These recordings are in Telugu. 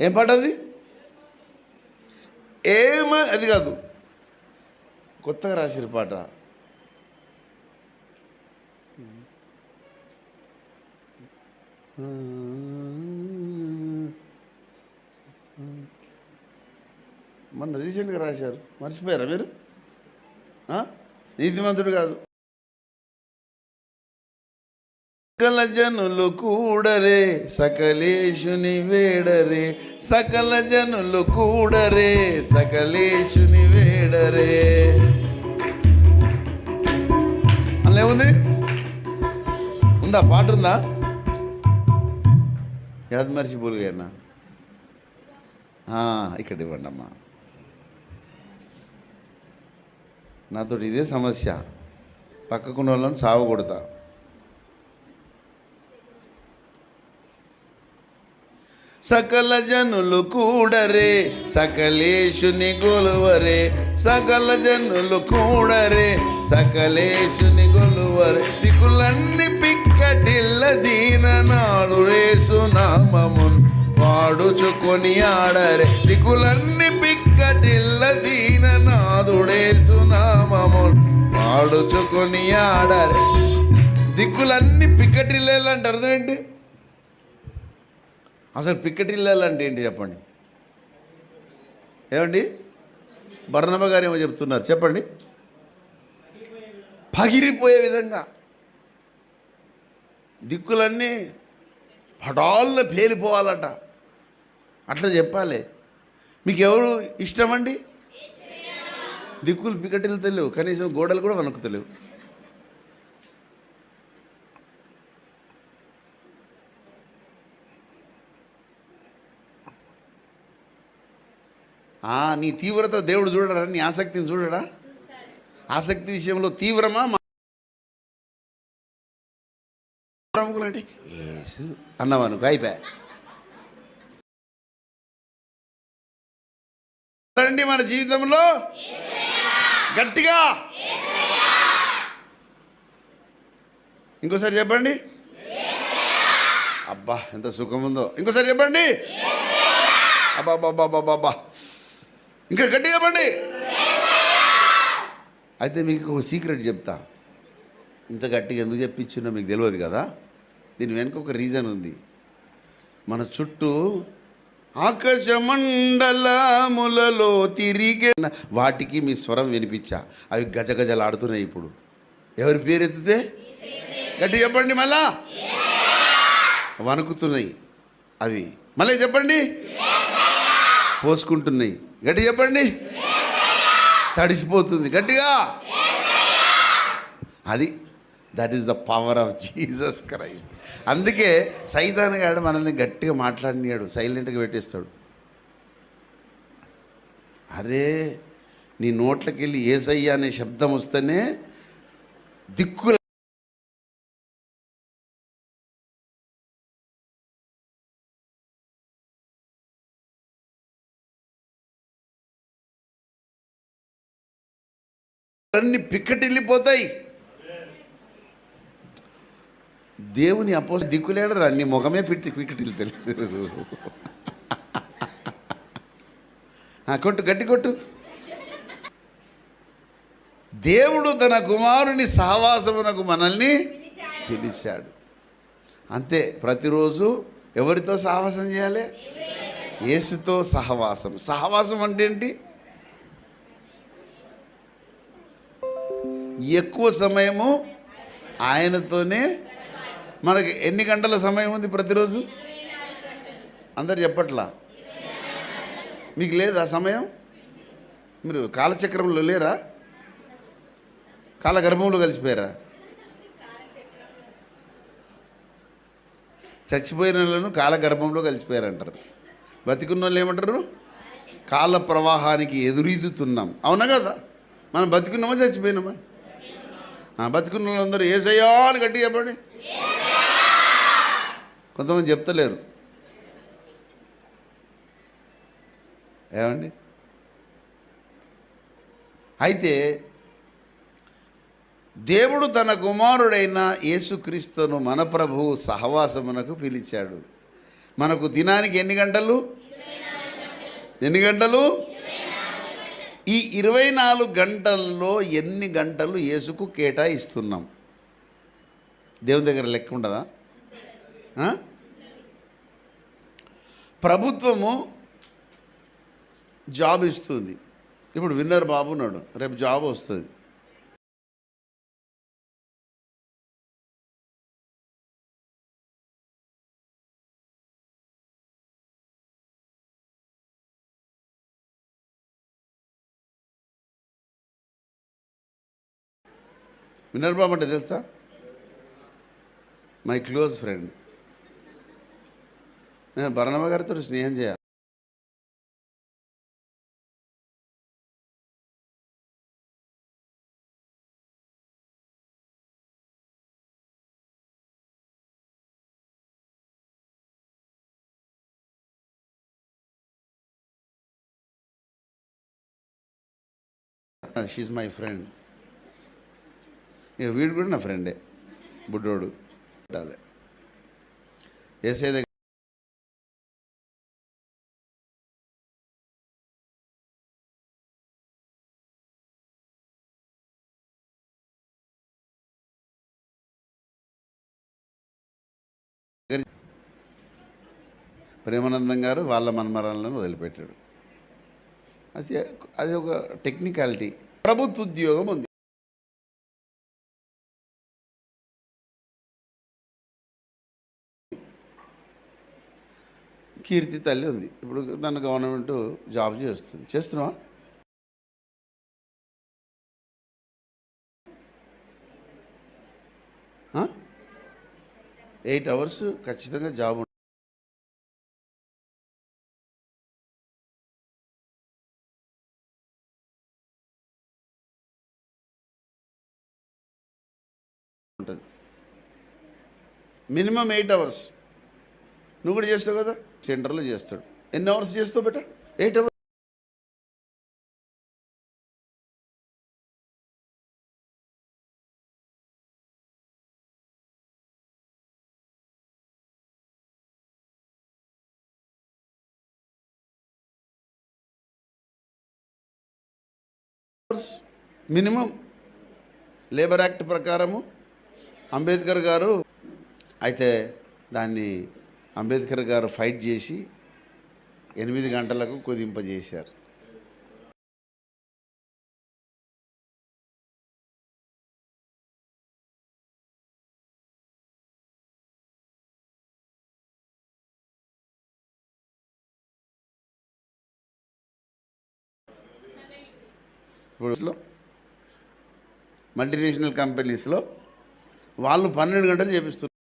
ఏం పాట అది? ఏమ అది కాదు. కొత్తగా రాసిరు పాట. మొన్న రీసెంట్గా రాశారు. మర్చిపోయారా మీరు? నీతిమంతుడు కాదు. సకల జనులు కూడరే సకలేశుని వేడరే సకల జనులు కూడరే సకలేశుని వేడరే. అందులో ఏముంది? ఉందా? పాట ఉందా యాద్ మర్చిపోలుగా ఇక్కడ ఇవ్వండి అమ్మా నాతోటి ఇదే సమస్య. పక్కకున్న వాళ్ళని సాగు కొడతా. సకల జనులు కూడరే సకలేశుని గొలువరే సకల జనులు కూడరే సకలేశుని గొలువరే దిక్కులన్నీ పిక్కటిల్ల దీన నాడు రేసు నామమున్ పాడుచుకొని ఆడరే. దిక్కులన్నీ పిక్కటిల్ల దీన నాదుడేసు నామమున్ పాడుచుకొని ఆడరే. దిక్కులన్నీ పిక్కటిల్లేలు అంటే అర్థం ఏంటి? అసలు పిక్కటిల్లాలు అంటే ఏంటి చెప్పండి? ఏమండి? బర్ణమ్మ గారు ఏమో చెప్తున్నారు చెప్పండి. పగిలిపోయే విధంగా దిక్కులన్నీ పడాల్లో పేలిపోవాలట. అట్లా చెప్పాలి. మీకు ఎవరు ఇష్టమండి దిక్కులు పికటిలు తెలియవు కనీసం గోడలు కూడా వణుకు నీ తీవ్రత దేవుడు చూడడా? నీ ఆసక్తిని చూడడా? ఆసక్తి విషయంలో తీవ్రమా? అంటే ఏసు అన్నవాను అయిపోయా. రండి మన జీవితంలో. గట్టిగా. ఇంకోసారి చెప్పండి. అబ్బా ఎంత సుఖం ఉందో. ఇంకోసారి చెప్పండి. అబ్బా అబ్బా అబ్బా అబ్బా అబ్బా. ఇంకా గట్టిగా చెప్పండి. అయితే మీకు ఒక సీక్రెట్ చెప్తా. ఇంత గట్టిగా ఎందుకు చెప్పించిందో మీకు తెలియదు కదా? దీని వెనుక ఒక రీజన్ ఉంది. మన చుట్టూ ఆకాశమండలములలో తిరిగే వాటికి మీ స్వరం వినిపించా. అవి గజగజలాడుతున్నాయి ఇప్పుడు. ఎవరి పేరు ఎత్తితే? గట్టి చెప్పండి మళ్ళా. వణుకుతున్నాయి అవి. మళ్ళీ చెప్పండి. పోసుకుంటున్నాయి. గట్టి చెప్పండి. తడిసిపోతుంది. గట్టిగా. అది that is the power of Jesus Christ అందుకే సైతాన్ గాడు మనల్ని గట్టిగా మాట్లాడినాడు. సైలెంట్గా పెట్టేస్తాడు. అరే నీ నోట్లకి వెళ్ళి ఏసయ్య అనే శబ్దం వస్తేనే దిక్కుల అన్ని పిక్కటిల్లిపోతాయి. దేవుని అపో దిక్కులేడరా నీ ముఖమే పిట్టి పిక్కటిల్లి తెలియదు కొట్టు గట్టి కొట్టు. దేవుడు తన కుమారుని సహవాసమునకు మనల్ని పిలిచాడు. అంతే ప్రతిరోజు ఎవరితో సహవాసం చేయాలి? యేసుతో సహవాసం. సహవాసం అంటే ఏంటి? ఎక్కువ సమయము ఆయనతోనే. మనకి ఎన్ని గంటల సమయం ఉంది ప్రతిరోజు? అందరు చెప్పట్లా? మీకు లేదా సమయం? మీరు కాలచక్రంలో లేరా? కాలగర్భంలో కలిసిపోయారా? చచ్చిపోయిన వాళ్ళను కాలగర్భంలో కలిసిపోయారంటారు. బతికున్న వాళ్ళు ఏమంటారు? కాల ప్రవాహానికి ఎదురీదుతున్నాం. అవునా కదా? మనం బతికున్నామా చచ్చిపోయినామా? బతికున్న వాళ్ళందరూ ఏసయ్యా అని గట్టి చెప్పండి. కొంతమంది చెప్తలేరు. ఏమండి? అయితే దేవుడు తన కుమారుడైన యేసుక్రీస్తును మన ప్రభువు సహవాసమునకు పిలిచాడు. మనకు దినానికి ఎన్ని గంటలు? ఎన్ని గంటలు? ఈ ఇరవై నాలుగు గంటల్లో ఎన్ని గంటలు యేసుకు కేటాయిస్తున్నాం? దేవుని దగ్గర లెక్క ఉండదా? ప్రభుత్వము జాబ్ ఇస్తుంది. ఇప్పుడు విన్నర్ బాబు ఉన్నాడు. రేపు జాబ్ వస్తుంది. విన్నర్ బాబు అంటే తెలుసా? మై క్లోజ్ ఫ్రెండ్ నేను భరణమ్మ గారితో స్నేహం చేయాలి. షీఈ్ మై ఫ్రెండ్ ఇక వీడు కూడా నా ఫ్రెండే బుడ్డోడు. అదే ఏసే దగ్గర ప్రేమానందం గారు వాళ్ళ మన్మరాలను వదిలిపెట్టాడు. అది అది ఒక టెక్నికాలిటీ. ప్రభుత్వ ఉద్యోగం ఉంది. కీర్తి తల్లి ఉంది. ఇప్పుడు తన గవర్నమెంట్ జాబ్ చేస్తుంది. చేస్తున్నావా? ఎయిట్ అవర్స్ ఖచ్చితంగా జాబ్ ఉంటుంది. Minimum eight hours. నువ్వు కూడా చేస్తావు కదా? సెంటర్లో చేస్తాడు. ఎన్ని అవర్స్ చేస్తావు బెట eight hours. Minimum labour act ప్రకారము అంబేద్కర్ గారు అయితే దాన్ని అంబేద్కర్ గారు ఫైట్ చేసి ఎనిమిది గంటలకు కుదింపజేశారు. ఇప్పుడు మల్టీనేషనల్ కంపెనీస్లో వాళ్ళు పన్నెండు గంటలు చేపిస్తున్నారు.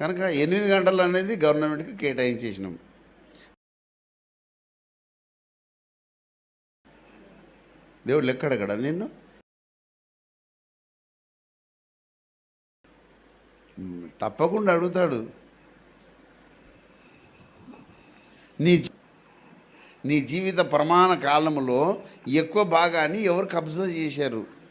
కనుక ఎనిమిది గంటలు అనేది గవర్నమెంట్కి కేటాయించేసినాం. దేవుడు లెక్కడగడా నిన్ను? తప్పకుండా అడుగుతాడు. నీ జీ- నీ జీవిత ప్రమాణ కాలంలో ఎక్కువ భాగాన్ని ఎవరు కబ్జా చేశారు?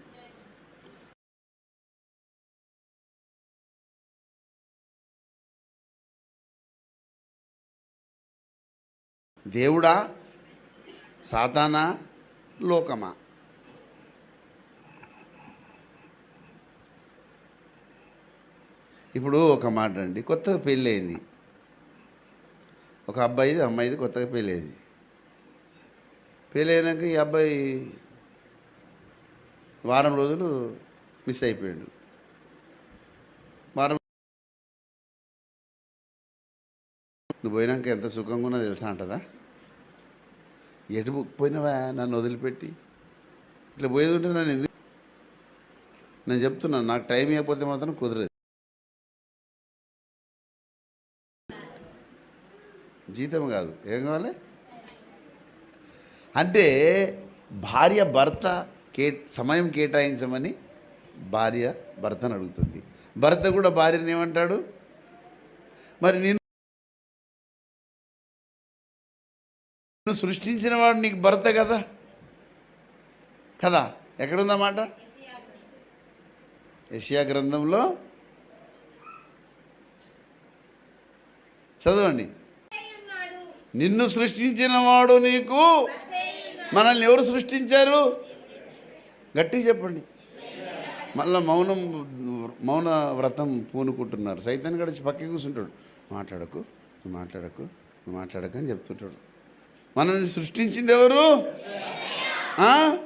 దేవుడా సాతానా లోకమా? ఇప్పుడు ఒక మాట అండి కొత్తగా పెళ్ళయింది. ఒక అబ్బాయిది అమ్మాయిది కొత్తగా పెళ్ళయింది. పెళ్ళైనాక ఈ అబ్బాయి వారం రోజులు మిస్ అయిపోయాడు వారం నువ్వు పోయినాక ఎంత సుఖంగా ఉన్నా తెలుసా అంటదా? ఎటు పోయినావా? నన్ను వదిలిపెట్టి. ఇట్లా పోయేది ఉంటే నన్ను ఎందుకు నేను చెప్తున్నాను నాకు టైం ఇవ్వకపోతే మాత్రం కుదరదు. జీతం కాదు. ఏం కావాలి? అంటే భార్య భర్త కే సమయం కేటాయించమని భార్య భర్తను అడుగుతుంది. భర్త కూడా భార్యని ఏమంటాడు? మరి నేను నువ్వు సృష్టించిన వాడు నీకు భర్త కదా? కదా? ఎక్కడుందన్నమాట యషియా గ్రంథంలో. చదవండి. నిన్ను సృష్టించిన వాడు నీకు మనల్ని ఎవరు సృష్టించారు? గట్టి చెప్పండి. మళ్ళీ మౌనం మౌన వ్రతం పూనుకుంటున్నారు. సైతాన్ని గడిచి పక్కకి కూర్చుంటాడు. మాట్లాడకు నువ్వు మాట్లాడకు నువ్వు మాట్లాడకు అని చెప్తుంటాడు. మనల్ని సృష్టించింది ఎవరు? ఇప్పుడు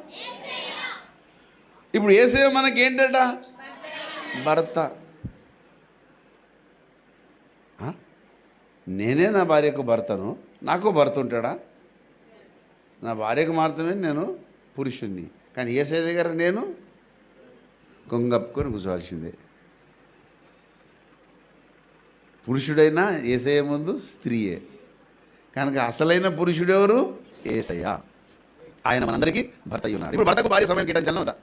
ఇప్పుడు ఏసే మనకేంటట? భర్త. నేనే నా భార్యకు భర్తను. నాకు భర్త ఉంటాడా? నా భార్యకు మాత్రమే నేను పురుషుణ్ణి. కానీ ఏసై దగ్గర నేను కొంగప్పుకొని కూర్చోవాల్సిందే. పురుషుడైనా ఏసయ్య ముందు స్త్రీయే. కనుక అసలైన పురుషుడు ఎవరు? ఏసయ్య. ఆయన మనందరికీ భర్త అయి ఉన్నాడు. ఇప్పుడు భర్తకు భార్య సమయం కేటాయించాలి కదా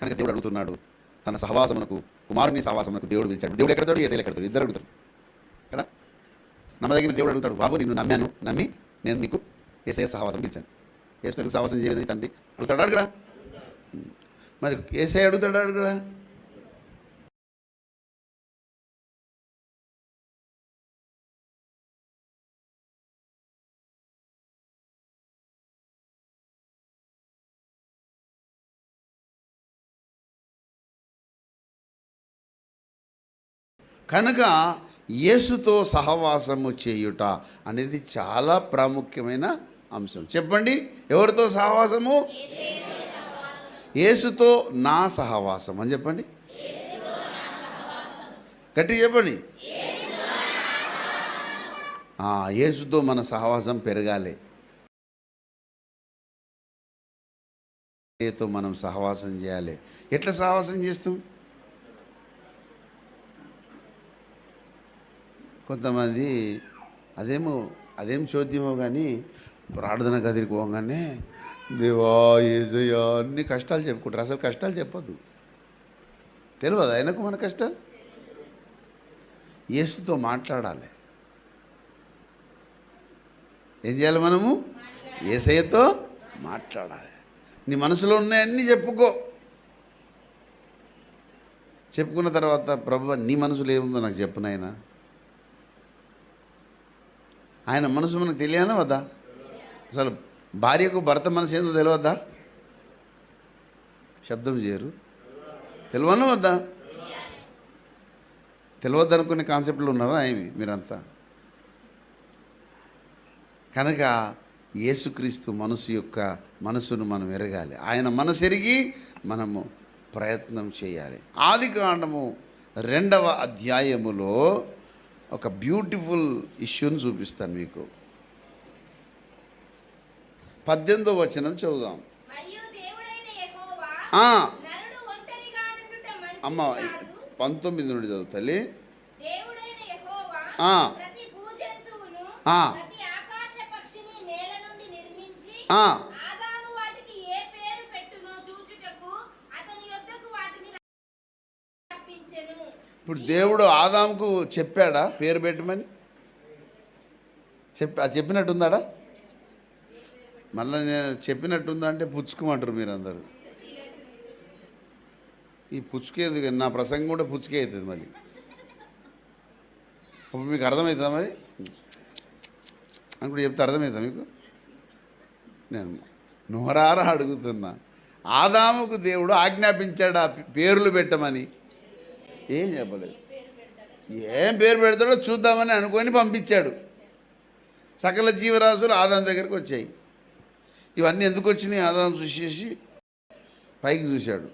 కనుక దేవుడు అడుగుతున్నాడు తన సహవాసమునకు కుమారుని సహవాసమునకు దేవుడు పిలిచాడు. దేవుడు ఎక్కడతాడు ఏసైలు ఎక్కడతాడు ఇద్దరు అడుగుతాడు కదా? నమ్మదగిన దేవుడు అడుగుతాడు బాబు నిన్ను నమ్మాను నమ్మి నేను మీకు ఏసఐ సహవాసం పిలిచాను. ఏసైకు సహవాసం చేయలేదు తండ్రి? అడుగుతాడు అడుగురా. మరి ఏసఐ అడుగుతాడు అడుగురా. కనుక యేసుతో సహవాసము చేయుట అనేది చాలా ప్రాముఖ్యమైన అంశం. చెప్పండి ఎవరితో సహవాసము? యేసుతో నా సహవాసం అని చెప్పండి. గట్టి చెప్పండి. యేసుతో మన సహవాసం పెరగాలి. యేసుతో మనం సహవాసం చేయాలి. ఎట్లా సహవాసం చేస్తాం? కొంతమంది అదేమో అదేం చోద్యమో కానీ ప్రార్థన గదికి పోగానే దేవా ఏజయ్యా అన్ని కష్టాలు చెప్పుకుంటారు. అసలు కష్టాలు చెప్పొద్దు. తెలియదు ఆయనకు మన కష్టాలు? యేసుతో మాట్లాడాలి. ఏం చేయాలి మనము? ఏసయ్యతో మాట్లాడాలి. నీ మనసులో ఉన్నాయన్నీ చెప్పుకో. చెప్పుకున్న తర్వాత ప్రభు నీ మనసులో ఏముందో నాకు చెప్పు నాయనా. ఆయన మనసు మనకు తెలియనా వద్దా? అసలు భార్యకు భర్త మనసు ఏందో తెలియద్దా శబ్దం చేయరు. తెలియను వద్దా? తెలియద్దు అనుకునే కాన్సెప్ట్లు ఉన్నారా ఏమి మీరంతా? కనుక యేసుక్రీస్తు మనసు యొక్క మనసును మనం ఎరగాలి. ఆయన మనసు ఎరిగి మనము ప్రయత్నం చేయాలి. ఆది కాండము రెండవ అధ్యాయములో ఒక బ్యూటిఫుల్ ఇష్యూని చూపిస్తాను మీకు. పద్దెనిమిదో వచనం చదువుదాం. అమ్మ పంతొమ్మిది నుండి చదువు తల్లి. ప్రతి భూజంతువును ఆ. ప్రతి ఆకాశ పక్షిని నేల నుండి నిర్మించి ఆ. ఆదాము వాటికి ఏ పేరు పెట్టునో చూచుటకు అతని యొద్దకు వాటిని రప్పించెను ఇప్పుడు దేవుడు ఆదాముకు చెప్పాడా? పేరు పెట్టమని? చెప్పి చెప్పినట్టుందాడా? మళ్ళీ నేను చెప్పినట్టుందా అంటే పుచ్చుకోమంటారు మీరందరూ. ఈ పుచ్చుకేది కానీ నా ప్రసంగం కూడా పుచ్చుకే అవుతుంది మళ్ళీ అప్పుడు మీకు అర్థమవుతుందా మరి? అని కూడా చెప్తే అర్థమవుతుందా మీకు? నేను నోరారా అడుగుతున్నా. ఆదాముకు దేవుడు ఆజ్ఞాపించాడు? ఆ పేర్లు పెట్టమని. ఏం చెప్పలేదు. ఏం పేరు పెడతాడో చూద్దామని అనుకొని పంపించాడు. సకల జీవరాశులు ఆదాం దగ్గరికి వచ్చాయి. ఇవన్నీ ఎందుకు వచ్చినాయి? ఆదాం చూసేసి పైకి చూశాడు.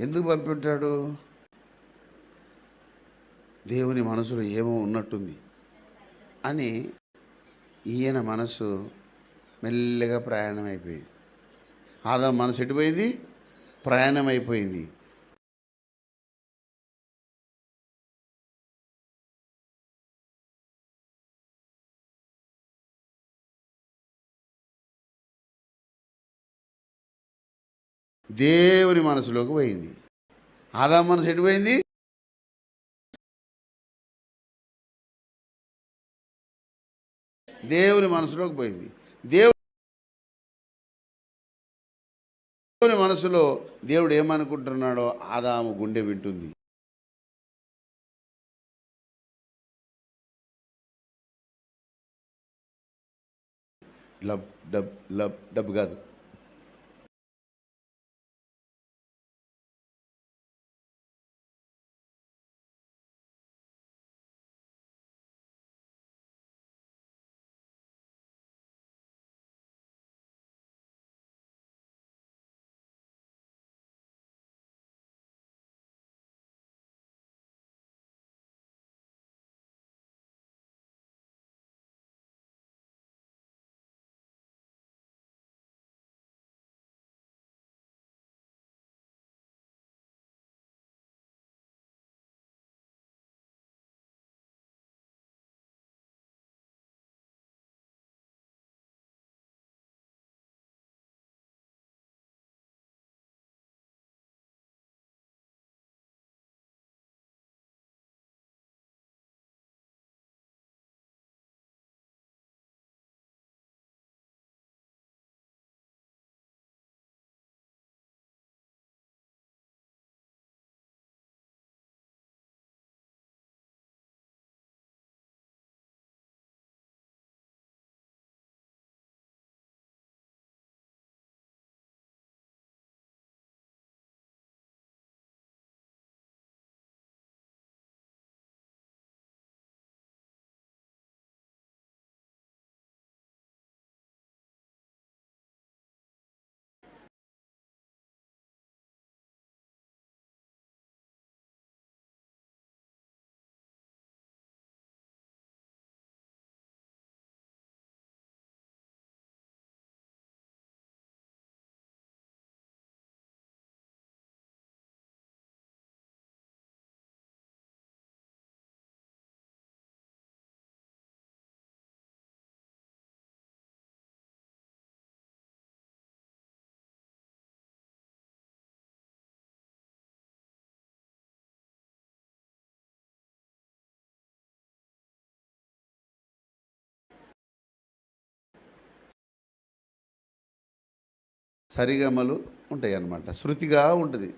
ఎందుకు పంపింటాడు దేవుని మనసులో ఏమో ఉన్నట్టుంది అని ఈయన మనసు మెల్లగా ప్రయాణం అయిపోయింది ఆదాం మనసు ఎటుపోయింది? ప్రయాణం అయిపోయింది దేవుని మనసులోకి పోయింది. ఆదా మనసు ఎటు పోయింది? దేవుని మనసులోకి పోయింది. దేవుని మనసులో దేవుడు ఏమనుకుంటున్నాడో ఆదాము గుండె వింటుంది. లబ్ డబ్ లబ్ డబ్ కాదు. సరిగమలు ఉంటాయి అన్నమాట శృతిగా ఉంటుంది.